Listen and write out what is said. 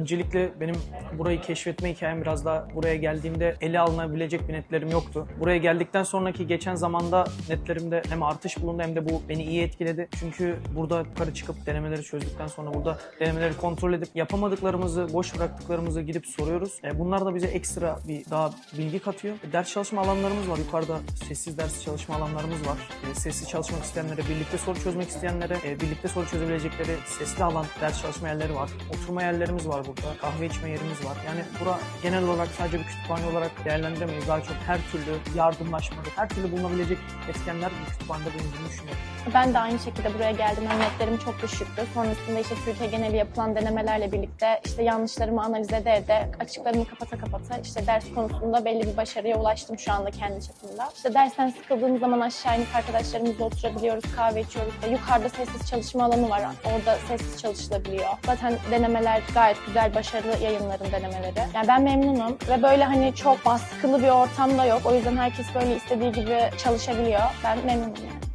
Öncelikle benim burayı keşfetme hikayem biraz daha buraya geldiğimde ele alınabilecek bir netlerim yoktu. Buraya geldikten sonraki geçen zamanda netlerimde hem artış bulundu hem de bu beni iyi etkiledi. Çünkü burada yukarı çıkıp denemeleri çözdükten sonra burada denemeleri kontrol edip yapamadıklarımızı, boş bıraktıklarımızı gidip soruyoruz. E, bunlar da bize ekstra bir daha bilgi katıyor. E, ders çalışma alanlarımız var. Yukarıda sessiz ders çalışma alanlarımız var. E, sessiz çalışmak isteyenlere, birlikte soru çözmek isteyenlere, birlikte soru çözebilecekleri sesli alan ders çalışma yerleri var. Oturma yerlerimiz var burada. Kahve içme yerimiz var. Yani bura genel olarak sadece bir kütüphane olarak değerlendiremeyiz. Daha çok her türlü yardımlaşmada, her türlü bulunabilecek etkenler bu kütüphanede bulunduğunu düşünüyorum. Ben de aynı şekilde buraya geldim. Netlerim çok düşüktü. Sonrasında işte Türkiye geneli yapılan denemelerle birlikte işte yanlışlarımı analiz ede ede, açıklarımı kapata kapata işte ders konusunda belli bir başarıya ulaştım şu anda kendi çapımda. İşte dersten sıkıldığım zaman aşağı inip arkadaşlarımızla oturabiliyoruz, kahve içiyoruz. Yukarıda sessiz çalışma alanı var. Orada sessiz çalışılabiliyor. Zaten denemeler gayet güzel, başarılı yayınların denemeleri. Yani ben memnunum ve böyle hani çok baskılı bir ortam da yok. O yüzden herkes böyle istediği gibi çalışabiliyor. Ben memnunum yani.